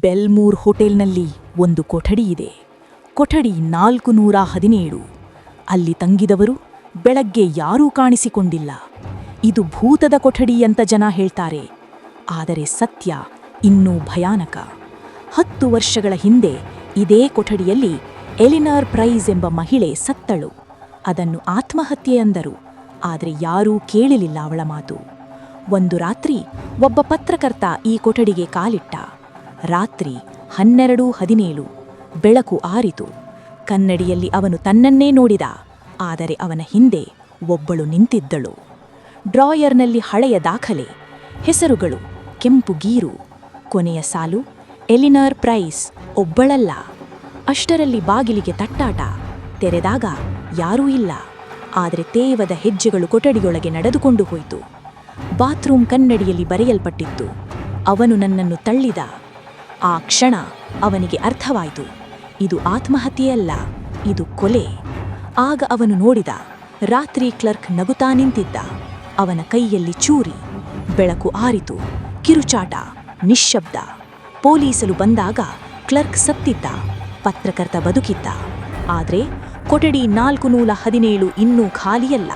ಬೆಲ್ಮೂರ್ ಹೋಟೆಲ್ನಲ್ಲಿ ಒಂದು ಕೊಠಡಿ ಇದೆ. ಕೊಠಡಿ ನಾಲ್ಕು ನೂರ ಹದಿನೇಳು. ಅಲ್ಲಿ ತಂಗಿದವರು ಬೆಳಗ್ಗೆ ಯಾರೂ ಕಾಣಿಸಿಕೊಂಡಿಲ್ಲ. ಇದು ಭೂತದ ಕೊಠಡಿ ಅಂತ ಜನ ಹೇಳ್ತಾರೆ. ಆದರೆ ಸತ್ಯ ಇನ್ನೂ ಭಯಾನಕ. ಹತ್ತು ವರ್ಷಗಳ ಹಿಂದೆ ಇದೇ ಕೊಠಡಿಯಲ್ಲಿ ಎಲಿನಾರ್ ಪ್ರೈಸ್ ಎಂಬ ಮಹಿಳೆ ಸತ್ತಳು. ಅದನ್ನು ಆತ್ಮಹತ್ಯೆ ಅಂದರು. ಆದರೆ ಯಾರೂ ಕೇಳಲಿಲ್ಲ ಅವಳ ಮಾತು. ಒಂದು ರಾತ್ರಿ ಒಬ್ಬ ಪತ್ರಕರ್ತ ಈ ಕೊಠಡಿಗೆ ಕಾಲಿಟ್ಟ. ರಾತ್ರಿ ಹನ್ನೆರಡು ಹದಿನೇಳು. ಬೆಳಕು ಆರಿತು. ಕನ್ನಡಿಯಲ್ಲಿ ಅವನು ತನ್ನನ್ನೇ ನೋಡಿದ. ಆದರೆ ಅವನ ಹಿಂದೆ ಒಬ್ಬಳು ನಿಂತಿದ್ದಳು. ಡ್ರಾಯರ್ನಲ್ಲಿ ಹಳೆಯ ದಾಖಲೆ. ಹೆಸರುಗಳು ಕೆಂಪು ಗೀರು. ಕೊನೆಯ ಸಾಲು ಎಲಿನರ್ ಪ್ರೈಸ್ ಒಬ್ಬಳಲ್ಲ. ಅಷ್ಟರಲ್ಲಿ ಬಾಗಿಲಿಗೆ ತಟ್ಟಾಟ. ತೆರೆದಾಗ ಯಾರೂ ಇಲ್ಲ. ಆದರೆ ತೇವದ ಹೆಜ್ಜೆಗಳು ಕೊಠಡಿಯೊಳಗೆ ನಡೆದುಕೊಂಡು ಹೋಯಿತು. ಬಾತ್ರೂಮ್ ಕನ್ನಡಿಯಲ್ಲಿ ಬರೆಯಲ್ಪಟ್ಟಿತ್ತು. ಅವನು ನನ್ನನ್ನು ತಳ್ಳಿದ. ಆ ಕ್ಷಣ ಅವನಿಗೆ ಅರ್ಥವಾಯಿತು. ಇದು ಆತ್ಮಹತ್ಯೆಯಲ್ಲ, ಇದು ಕೊಲೆ. ಆಗ ಅವನು ನೋಡಿದ, ರಾತ್ರಿ ಕ್ಲರ್ಕ್ ನಗುತ್ತಾ ನಿಂತಿದ್ದ. ಅವನ ಕೈಯಲ್ಲಿ ಚೂರಿ, ಬೆಳಕು ಆರಿತು, ಕಿರುಚಾಟ, ನಿಶ್ಶಬ್ದ. ಪೊಲೀಸರು ಬಂದಾಗ ಕ್ಲರ್ಕ್ ಸತ್ತಿದ್ದ, ಪತ್ರಕರ್ತ ಬದುಕಿದ್ದ. ಆದರೆ ಕೊಠಡಿ ನಾಲ್ಕು ನೂಲ ಹದಿನೇಳು ಇನ್ನೂ ಖಾಲಿಯಲ್ಲ.